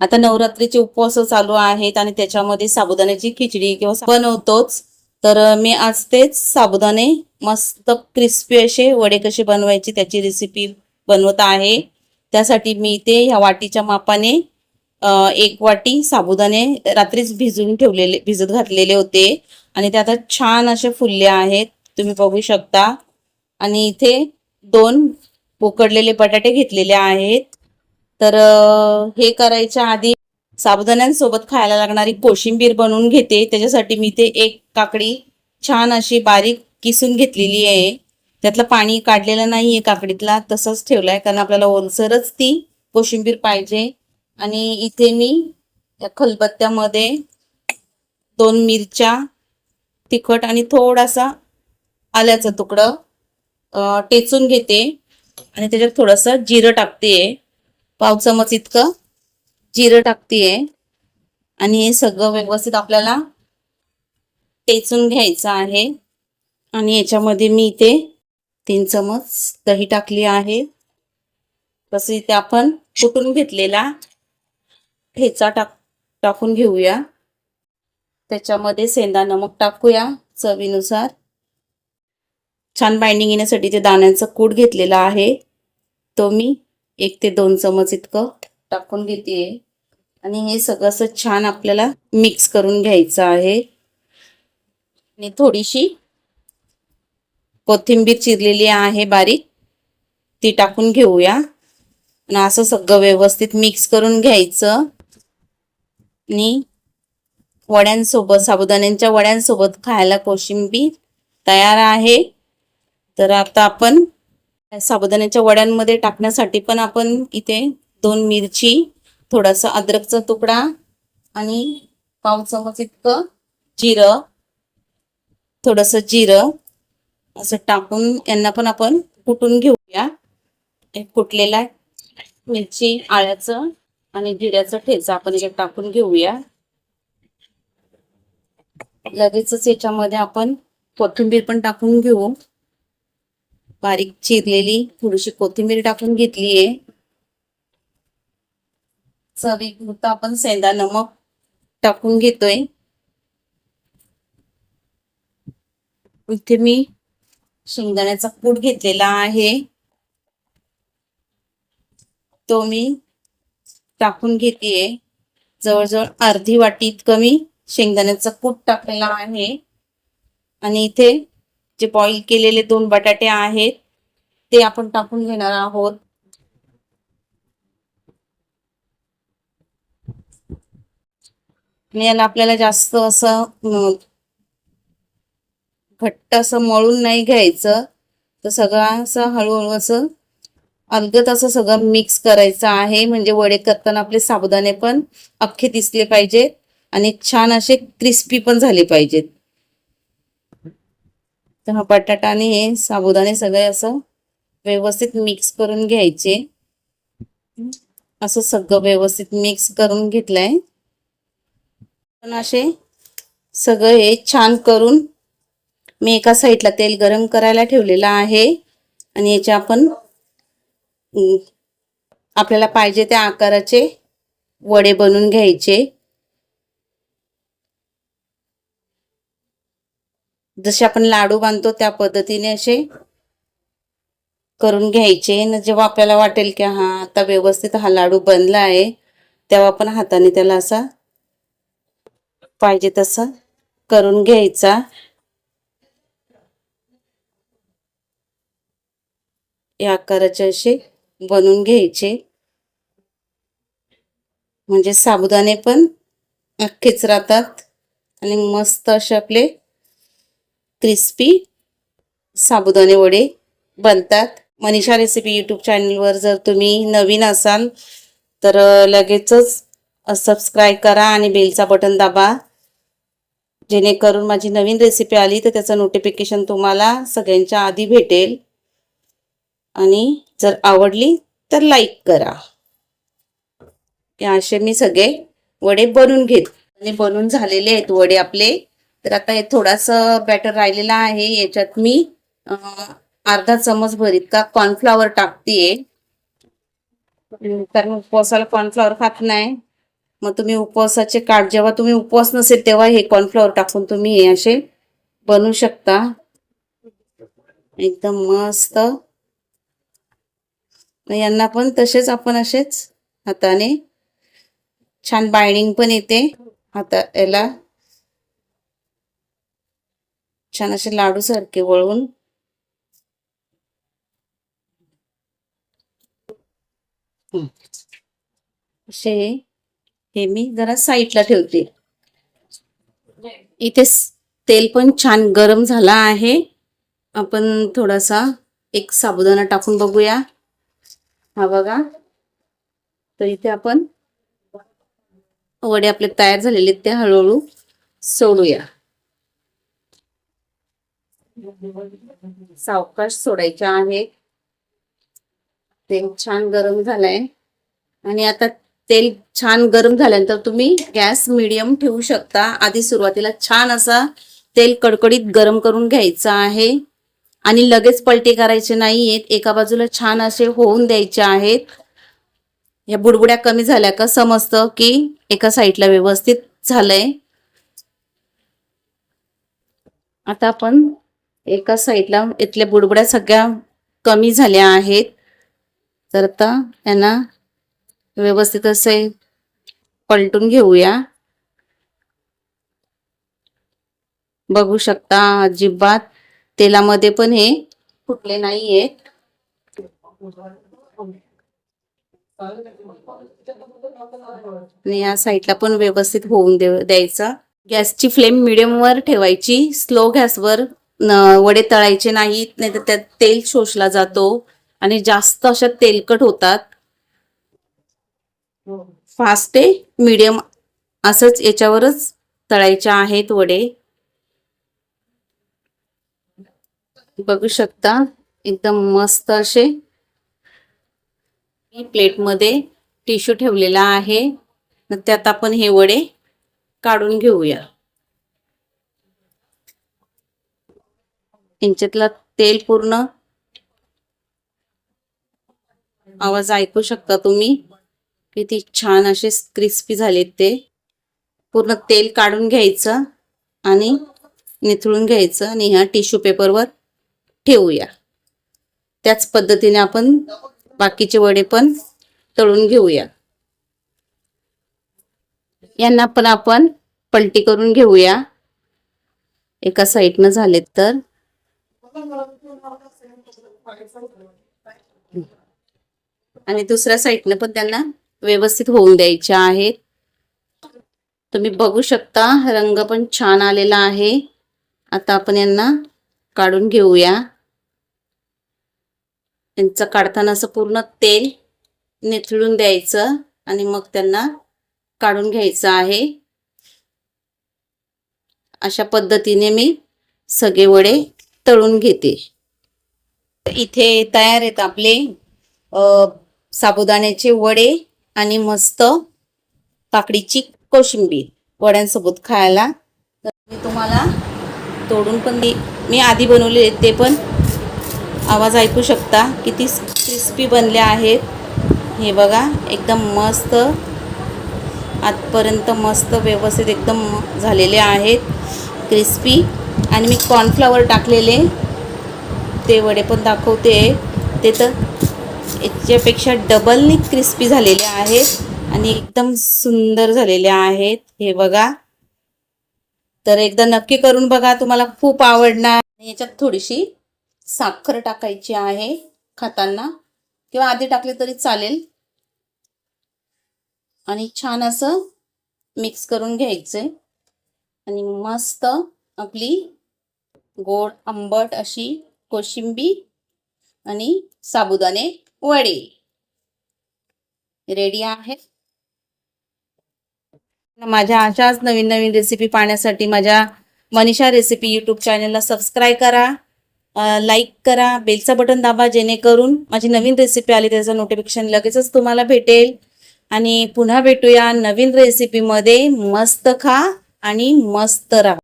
आता नवरात्रीचे उपवास चालू आहेत आणि त्याच्यामध्ये साबुदाण्याची खिचडी किंवा बनवतोच. तर मी आज तेच साबुदाणे मस्त क्रिस्पी असे वडे कसे बनवायचे त्याची रेसिपी बनवत आहे. त्यासाठी मी ते ह्या वाटीच्या मापाने एक वाटी साबुदाणे रात्रीच भिजून ठेवलेले भिजत घातलेले होते. आणि ते आता छान असे फुलले आहेत तुम्ही बघू शकता. आणि इथे दोन उकडलेले बटाटे घेतलेले आहेत. तर हे करायच्या आधी साबुदाण्यांसोबत खायला लागणारी कोशिंबीर बनवून घेते. त्याच्यासाठी मी ते एक काकडी छान अशी बारीक किसून घेतलेली आहे. त्यातलं पाणी काढलेलं नाही आहे काकडीतला तसंच ठेवलं आहे कारण आपल्याला ओलसरच ती कोशिंबीर पाहिजे. आणि इथे मी त्या खलबत्त्यामध्ये दोन मिरच्या तिखट आणि थोडासा आल्याचं तुकडं टेचून घेते. आणि त्याच्यात थोडंसं जिरं टाकते पाव चमच इतकं जिरं टाकतेय. आणि हे सगळं व्यवस्थित आपल्याला टेचून घ्यायचं आहे. आणि याच्यामध्ये मी इथे तीन चमच दही टाकली आहे. तसं इथे आपण कुटून घेतलेला ठेचा टाक टाकून घेऊया. त्याच्यामध्ये सेंदा नमक टाकूया चवीनुसार. छान बाइंडिंग येण्यासाठी ते दाण्यांचा कूट घेतलेला आहे. तो मी एक ते दोन चमच इतकं टाकून घेते. आणि हे सगळं असं छान आपल्याला मिक्स करून घ्यायचं आहे. आणि थोडीशी कोथिंबीर चिरलेली आहे बारीक. ती टाकून घेऊया. आणि असं सगळं व्यवस्थित मिक्स करून घ्यायचं. आणि वड्यांसोबत साबुदाण्यांच्या वड्यांसोबत खायला कोशिंबीर तयार आहे. तर आता आपण साबुदाण्याच्या वड्यांमध्ये टाकण्यासाठी पण आपण इथे दोन मिरची थोडासा अद्रकचा तुकडा आणि पाव चमच इतकं जिरं थोडंसं जिरं असं टाकून यांना पण आपण कुटून घेऊया. एक कुटलेला मिरची आळ्याचं आणि जिऱ्याचं ठेचा आपण याच्यात टाकून घेऊया. लगेचच याच्यामध्ये आपण कोथिंबीर पण टाकून घेऊ. बारीक चिरलेली थोडीशी कोथिंबीर टाकून घेतलीये. चवीपुरतं आपण सेंदा नमक टाकून घेतोय. इथे मी शेंगदाण्याचा कूट घेतलेला आहे. तो मी टाकून घेतेय. जवळजवळ अर्धी वाटीत कमी शेंगदाण्याचा कूट टाकलेला आहे. आणि इथे जे बॉईल केलेले दोन बटाटे आहेत ते आपण टाकून घेणार आहोत. याला आपल्याला जास्त असं घट्ट असं मळून नाही घ्यायचं. तर सगळं असं हळूहळू असं अलगत असं सगळं मिक्स करायचं आहे. म्हणजे वडे करताना आपले साबुदाणे पण अख्खे दिसले पाहिजेत. आणि छान असे क्रिस्पी पण झाले पाहिजेत. तर हा बटाटा आणि हे साबुदाणे सगळे असं व्यवस्थित मिक्स करून घ्यायचे. असं सगळं व्यवस्थित मिक्स करून घेतलंय. पण असे सगळं हे छान करून मी एका साईडला तेल गरम करायला ठेवलेलं आहे. आणि याचे आपण आपल्याला पाहिजे त्या आकाराचे वडे बनवून घ्यायचे. जसे आपण लाडू बांधतो त्या पद्धतीने असे करून घ्यायचे. न जेव्हा आपल्याला वाटेल की हा आता व्यवस्थित हा लाडू बनला आहे तेव्हा आपण हाताने त्याला असा पाहिजे तसा करून घ्यायचा. या आकाराचे असे बनवून घ्यायचे. म्हणजे साबुदाणे पण अख्खेच राहतात. आणि मस्त असे आपले क्रिस्पी साबुदाणे वडे बनतात. मनीषा रेसिपी यूट्यूब चॅनलवर जर तुम्ही नवीन असाल तर लगेचच सबस्क्राईब करा आणि बेलचा बटन दाबा. जेणेकरून माझी नवीन रेसिपी आली तर त्याचं नोटिफिकेशन तुम्हाला सगळ्यांच्या आधी भेटेल. आणि जर आवडली तर लाईक करा. हे असे मी सगळे वडे बनवून घेत. आणि बनवून झालेले आहेत वडे आपले. तर आता हे थोडासा बॅटर राहिलेला आहे. याच्यात मी अर्धा चमच भर इतका कॉर्नफ्लॉवर टाकतेय. कारण उपवासाला कॉर्नफ्लॉवर खात नाही. मग तुम्ही उपवासाचे काठ जेव्हा तुम्ही उपवास नसेल तेव्हा हे कॉर्नफ्लॉवर टाकून तुम्ही हे असे बनवू शकता. एकदम मस्त. यांना पण तसेच आपण असेच हाताने छान बाइंडिंग पण येते. हाता याला छान असे लाडू सारखे वळून. असे हे मी जरा साईडला ठेवते. इथे तेल पण छान गरम झाला आहे. आपण थोडासा एक साबुदाणा टाकून बघूया. हा बघा. तर इथे आपण वडे आपले तयार झालेले ते हळूहळू सोडूया. सावकाश सोडायच्या आहे. तेल छान गरम झालंय. आणि आता तेल छान गरम झाल्यानंतर तुम्ही गॅस मिडियम ठेवू शकता. आधी सुरुवातीला छान असा तेल कडकडीत गरम करून घ्यायचं आहे. आणि लगेच पलटी करायचे नाहीयेत. एका बाजूला छान असे होऊन द्यायचे आहेत. या बुडबुड्या कमी झाल्या का समजतं की एका साईडला व्यवस्थित झालंय. आता आपण एका साईडला इथल्या बुडबुड्या सगळ्या कमी झाल्या आहेत. तर आता यांना व्यवस्थित असे पलटून घेऊया. बघू शकता अजिबात तेलामध्ये पण हे फुटले नाहीये. आणि या साईडला पण व्यवस्थित होऊन देव द्यायचा. गॅसची फ्लेम मिडियमवर ठेवायची. स्लो गॅसवर वडे तळायचे नाहीत नाही तर त्यात तेल शोषला जातो आणि जास्त अशा तेलकट होतात. फास्ट आहे मीडियम असंच याच्यावरच तळायचे आहेत वडे. बघू शकता एकदम मस्त असे. प्लेटमध्ये टिश्यू ठेवलेला आहे. त्यात आपण हे वडे काढून घेऊया. किंचितला तेल पूर्ण. आवाज ऐकू शकता तुम्ही? किती छान असे क्रिस्पी झालेत ते. पूर्ण तेल काढून घ्यायचं आणि निथळून घ्यायचं आणि ह्या टिश्यू पेपरवर ठेवूया. त्याच पद्धतीने आपण बाकीचे वडे पण तळून घेऊया. यांना पण आपण पलटी करून घेऊया. एका साईडनं झालेत तर. आणि दुसऱ्या साईडनं पण त्यांना व्यवस्थित होऊन द्यायचे आहेत. तुम्ही बघू शकता रंग पण छान आलेला आहे. आता आपण यांना काढून घेऊया. यांचं काढताना असं पूर्ण तेल निथळून द्यायचं आणि मग त्यांना काढून घ्यायचं आहे. अशा पद्धतीने मी सगळे वडे तळून घेते. इथे तयार आहेत आपले साबुदाण्याचे वडे आणि मस्त काकडीची कोशिंबीर वड्यांसोबत खायला. तर मी तुम्हाला तोडून पण दे मी आधी बनवले ते पण. आवाज ऐकू शकता किती क्रिस्पी बनले आहेत. हे बघा एकदम मस्त आजपर्यंत मस्त व्यवस्थित एकदम झालेले आहेत. क्रिस्पी. आणि मी कॉर्नफ्लावर टाकलेले. ते वडे पण दाखवते. ते तर याच्यापेक्षा डबलनी क्रिस्पी झालेले आहेत आणि एकदम सुंदर झालेले आहेत. हे बघा. तर एकदा नक्की करून बघा तुम्हाला खूप आवडणार. याच्यात थोडीशी साखर टाकायची आहे खाताना. किंवा आधी टाकले तरी चालेल. आणि छान असं मिक्स करून घ्यायचं. आणि मस्त आपली गोड आंबट अशी कोशिंबी आणि साबुदाणे वडे. रेडी आहे? माझ्या अशाच नवीन नवीन रेसिपी पाहण्यासाठी माझ्या मनीषा रेसिपी यूट्यूब चॅनलला सबस्क्राईब करा. लाईक करा. बेलचं बटन दाबा जेणेकरून माझी नवीन रेसिपी आली त्याचं नोटिफिकेशन लगेचच तुम्हाला भेटेल. आणि पुन्हा भेटूया नवीन रेसिपीमध्ये मस्त खा आणि मस्त राहा.